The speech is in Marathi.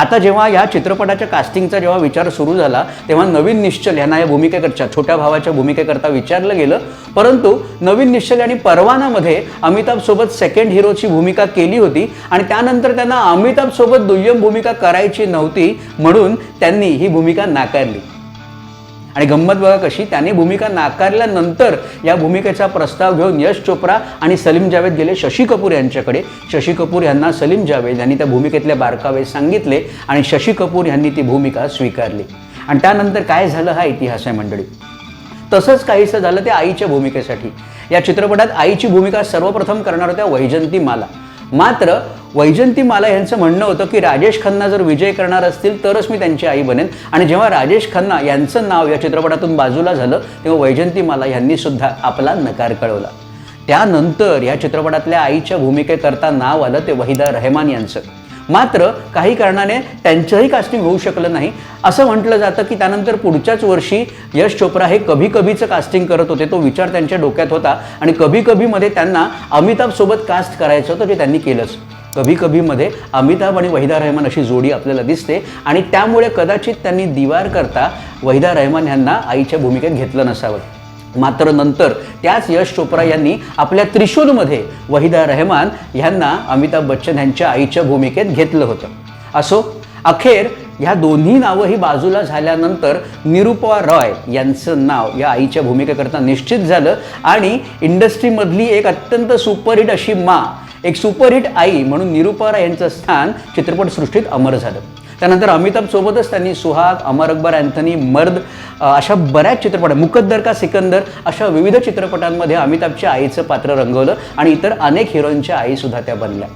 आता जेव्हा या चित्रपटाच्या कास्टिंगचा जेव्हा विचार सुरू झाला तेव्हा नवीन निश्चल यांना या भूमिकेकरच्या छोट्या भावाच्या भूमिकेकरता विचारलं गेलं. परंतु नवीन निश्चल यांनी परवानामध्ये अमिताभसोबत सेकंड हिरोची भूमिका केली होती आणि त्यानंतर त्यांना अमिताभसोबत दुय्यम भूमिका करायची नव्हती म्हणून त्यांनी ही भूमिका नाकारली. आणि गंमत बघा कशी त्याने भूमिका नाकारल्यानंतर या भूमिकेचा प्रस्ताव घेऊन यश चोप्रा आणि सलीम जावेद गेले शशी कपूर यांच्याकडे. शशी कपूर यांना सलीम जावेद यांनी त्या भूमिकेतले बारकावे सांगितले आणि शशी कपूर यांनी ती भूमिका स्वीकारली. आणि त्यानंतर काय झालं हा इतिहास आहे मंडळी. तसंच काहीसं झालं ते आईच्या भूमिकेसाठी. या चित्रपटात आईची भूमिका सर्वप्रथम करणार होत्या वैजंती माला. मात्र वैजंती माला यांचं म्हणणं होतं की राजेश खन्ना जर विजय करणार असतील तरच मी त्यांची आई बनेन. आणि जेव्हा राजेश खन्ना यांचं नाव या चित्रपटातून बाजूला झालं तेव्हा वैजंती माला यांनी सुद्धा आपला नकार कळवला. त्यानंतर या चित्रपटातल्या आईच्या भूमिकेकरता नाव आलं ते वहिदा रहमान यांचं. मात्र काही कारणाने त्यांचंही कास्टिंग होऊ शकलं नाही. असं म्हटलं जातं की त्यानंतर पुढच्याच वर्षी यश चोप्रा हे कभी कभीचं कास्टिंग करत होते तो विचार त्यांच्या डोक्यात होता. आणि कभी कभीमध्ये त्यांना अमिताभसोबत कास्ट करायचं होतं ते त्यांनी केलंच. कभी कभीमध्ये अमिताभ आणि वहिदा रहमान अशी जोडी आपल्याला दिसते आणि त्यामुळे कदाचित त्यांनी दिवार करता वहिदा रहमान यांना आईच्या भूमिकेत घेतलं नसावं. मात्र नंतर त्याच यश चोप्रा यांनी आपल्या त्रिशूलमध्ये वहिदा रहमान ह्यांना अमिताभ बच्चन यांच्या आईच्या भूमिकेत घेतलं होतं. असो अखेर ह्या दोन्ही नावंही बाजूला झाल्यानंतर निरुपा रॉय यांचं नाव या आईच्या भूमिकेकरता निश्चित झालं आणि इंडस्ट्रीमधली एक अत्यंत सुपरहिट अशी मा एक सुपरहिट आई म्हणून निरुपा यांचं स्थान चित्रपटसृष्टीत अमर झालं. त्यानंतर अमिताभ सोबतच त्यांनी सुहाग अमर अकबर अँथनी मर्द अशा बऱ्याच चित्रपट मुकद्दर का सिकंदर अशा विविध चित्रपटांमध्ये अमिताभच्या आईचं पात्र रंगवलं आणि इतर अनेक हिरोईनच्या आईसुद्धा त्या बनल्या.